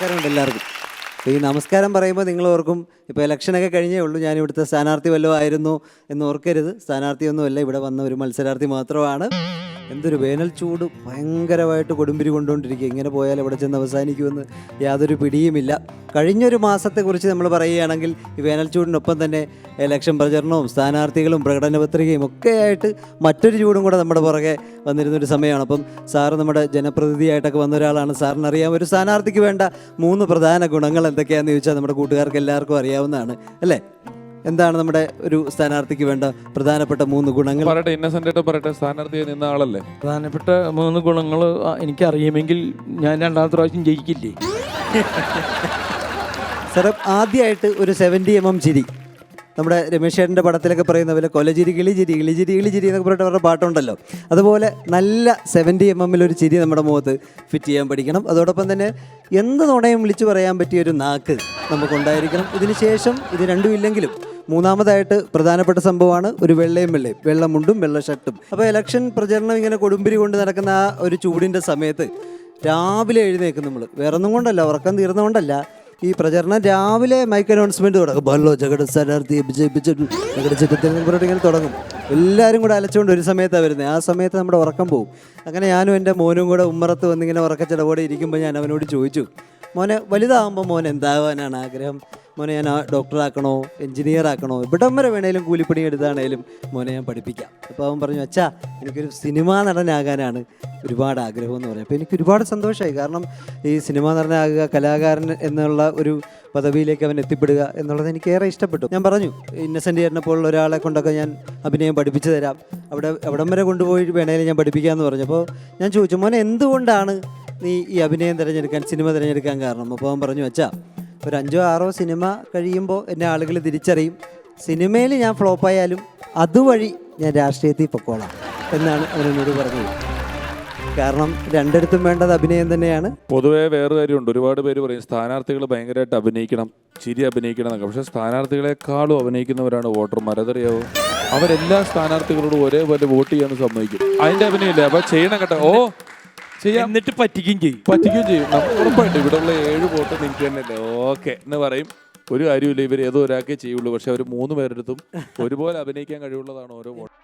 നമസ്കാരമുണ്ട് എല്ലാവർക്കും. അപ്പോൾ ഈ നമസ്കാരം പറയുമ്പോൾ നിങ്ങൾ ഓർക്കും ഇപ്പോൾ ഇലക്ഷനൊക്കെ കഴിഞ്ഞേ ഉള്ളൂ. ഞാൻ ഇവിടുത്തെ സ്ഥാനാർത്ഥി വല്ലതും ആയിരുന്നു എന്ന് ഓർക്കരുത്. സ്ഥാനാർത്ഥിയൊന്നുമല്ല. ഇവിടെ വന്ന ഒരു മത്സരാർത്ഥി മാത്രമാണ്. എന്തൊരു വേനൽ ചൂട് ഭയങ്കരമായിട്ട് കൊടുമ്പിരി കൊണ്ടുകൊണ്ടിരിക്കുക. ഇങ്ങനെ പോയാൽ എവിടെ ചെന്ന് അവസാനിക്കുമെന്ന് യാതൊരു പിടിയുമില്ല. കഴിഞ്ഞൊരു മാസത്തെക്കുറിച്ച് നമ്മൾ പറയുകയാണെങ്കിൽ ഈ വേനൽ ചൂടിനൊപ്പം തന്നെ ഇലക്ഷൻ പ്രചരണവും സ്ഥാനാർത്ഥികളും പ്രകടന പത്രികയും ഒക്കെയായിട്ട് മറ്റൊരു ചൂടും കൂടെ നമ്മുടെ പുറകെ വന്നിരുന്നൊരു സമയമാണ്. അപ്പം സാറ് നമ്മുടെ ജനപ്രതിനിധിയായിട്ടൊക്കെ വന്ന ഒരാളാണ്. സാറിന് അറിയാം ഒരു സ്ഥാനാർത്ഥിക്ക് വേണ്ട മൂന്ന് പ്രധാന ഗുണങ്ങൾ എന്തൊക്കെയാണെന്ന് ചോദിച്ചാൽ നമ്മുടെ കൂട്ടുകാർക്ക് എല്ലാവർക്കും അറിയാവുന്നതാണ്. അല്ലേ? എന്താണ് നമ്മുടെ ഒരു സ്ഥാനാർത്ഥിക്ക് വേണ്ട പ്രധാനപ്പെട്ട മൂന്ന് ഗുണങ്ങൾ? പറയട്ടെ ഇന്നസെന്റ് ആയിട്ട് പറയട്ടെ സ്ഥാനാർത്ഥിയെ നിന്ന ആളല്ലേ? പ്രധാനപ്പെട്ട മൂന്ന് ഗുണങ്ങൾ എനിക്കറിയുമെങ്കിൽ ഞാൻ രണ്ടാമത്തെ പ്രാവശ്യം ജയിക്കില്ലേ? സാറേ ആദ്യമായിട്ട് ഒരു സെവന്റി എം എം ചിരി. നമ്മുടെ രമേശ് ചേട്ടന്റെ പടത്തിലൊക്കെ പറയുന്ന പോലെ കൊലചിരി കിളിചിരി കിളിചിരി കിളിചിരി എന്നൊക്കെ പറഞ്ഞിട്ട് അവരുടെ പാട്ടുണ്ടല്ലോ. അതുപോലെ നല്ല സെവന്റി എം എമ്മിൽ ഒരു ചിരി നമ്മുടെ മുഖത്ത് ഫിറ്റ് ചെയ്യാൻ പഠിക്കണം. അതോടൊപ്പം തന്നെ എന്ത് നുണയും വിളിച്ചു പറയാൻ പറ്റിയ ഒരു നാക്ക് നമുക്കുണ്ടായിരിക്കണം. ഇതിനുശേഷം ഇത് രണ്ടും ഇല്ലെങ്കിലും മൂന്നാമതായിട്ട് പ്രധാനപ്പെട്ട സംഭവമാണ് ഒരു വെള്ളയും വെള്ളയും. വെള്ളമുണ്ടും വെള്ള ഷർട്ടും അപ്പോൾ ഇലക്ഷൻ പ്രചരണം ഇങ്ങനെ കൊടുമ്പിരി കൊണ്ട് നടക്കുന്ന ആ ഒരു ചൂടിന്റെ സമയത്ത് രാവിലെ എഴുന്നേക്കും നമ്മൾ വേറൊന്നും കൊണ്ടല്ല ഉറക്കം തീർന്നുകൊണ്ടല്ല ഈ പ്രചരണം രാവിലെ മൈക്ക് അനൗൺസ്മെന്റ് തുടങ്ങും. ബല്ലോ ജഗട് സ്ഥാനാർത്ഥി ഇങ്ങനെ തുടങ്ങും. എല്ലാവരും കൂടെ അലച്ചുകൊണ്ട് ഒരു സമയത്താണ് വരുന്നത് ആ സമയത്ത് നമ്മുടെ ഉറക്കം പോകും അങ്ങനെ ഞാനും എന്റെ മോനും കൂടെ ഉമ്മറത്ത് വന്നിങ്ങനെ ഉറക്കച്ചടവോടെ ഇരിക്കുമ്പോൾ ഞാൻ അവനോട് ചോദിച്ചു മോനെ വലുതാകുമ്പോൾ മോൻ എന്താകാനാണ് ആഗ്രഹം? മോനെ ഞാൻ ഡോക്ടറാക്കണോ എഞ്ചിനീയർ ആക്കണോ ഇവിടം വരെ വേണേലും കൂലിപ്പണി എടുത്താണേലും മോനെ ഞാൻ പഠിപ്പിക്കാം. അപ്പോൾ അവൻ പറഞ്ഞു അച്ഛാ എനിക്കൊരു സിനിമാ നടനാകാനാണ് ഒരുപാട് ആഗ്രഹം എന്ന് പറയും. അപ്പോൾ എനിക്ക് ഒരുപാട് സന്തോഷമായി കാരണം ഈ സിനിമാ നടനാകുക കലാകാരൻ എന്നുള്ള ഒരു പദവിയിലേക്ക് അവൻ എത്തിപ്പെടുക എന്നുള്ളത് എനിക്ക് ഏറെ ഇഷ്ടപ്പെട്ടു. ഞാൻ പറഞ്ഞു ഇന്നസെന്റ് ചേട്ടനെ പോലുള്ള ഒരാളെ കൊണ്ടൊക്കെ ഞാൻ അഭിനയം പഠിപ്പിച്ചു തരാം. അവിടെ എവിടം വരെ കൊണ്ടുപോയി വേണേലും ഞാൻ പഠിപ്പിക്കാമെന്ന് പറഞ്ഞപ്പോൾ ഞാൻ ചോദിച്ചു മോനെ എന്തുകൊണ്ടാണ് നീ ഈ അഭിനയം തിരഞ്ഞെടുക്കാൻ സിനിമ തിരഞ്ഞെടുക്കാൻ കാരണം? അപ്പോൾ അവൻ പറഞ്ഞു അച്ഛാ ഒരു അഞ്ചോ ആറോ സിനിമ കഴിയുമ്പോൾ എന്നെ ആളുകൾ തിരിച്ചറിയും. സിനിമയിൽ ഞാൻ ഫ്ലോപ്പായാലും അതുവഴി ഞാൻ രാഷ്ട്രീയത്തിൽ പൊക്കോളാം എന്നാണ് അവനോട് പറഞ്ഞത്. കാരണം രണ്ടിടത്തും വേണ്ടത് അഭിനയം തന്നെയാണ്. പൊതുവേ വേറെ കാര്യമുണ്ട്. ഒരുപാട് പേര് പറയും സ്ഥാനാർത്ഥികൾ ഭയങ്കരമായിട്ട് അഭിനയിക്കണം ചിരി അഭിനയിക്കണം എന്നൊക്കെ. പക്ഷേ സ്ഥാനാർത്ഥികളെക്കാളും അഭിനയിക്കുന്നവരാണ് വോട്ടർമാർ. അതറിയാവോ? അവരെല്ലാ സ്ഥാനാർത്ഥികളോടും ഒരേപോലെ വോട്ട് ചെയ്യാൻ സമ്മതിക്കും. അതിന്റെ അഭിനയമില്ലേ അപ്പൊ ചെയ്യണം കേട്ടോ. ഓ ചെയ്യാം എന്നിട്ട് പറ്റിക്കുകയും ചെയ്യും പറ്റിക്കുകയും ചെയ്യും നമുക്ക് ഉറപ്പായിട്ട് ഇവിടെ ഉള്ള ഏഴ് ബോട്ട് നിങ്ങൾക്ക് തന്നെയല്ലേ ഓക്കെ എന്ന് പറയും ഒരു കാര്യമില്ല ഇവർ ഏതോ ഒരാൾക്കേ ചെയ്യുള്ളൂ പക്ഷെ അവർ മൂന്ന് പേരെടുത്തും ഒരുപോലെ അഭിനയിക്കാൻ കഴിവുള്ളതാണ് ഓരോ വോട്ട്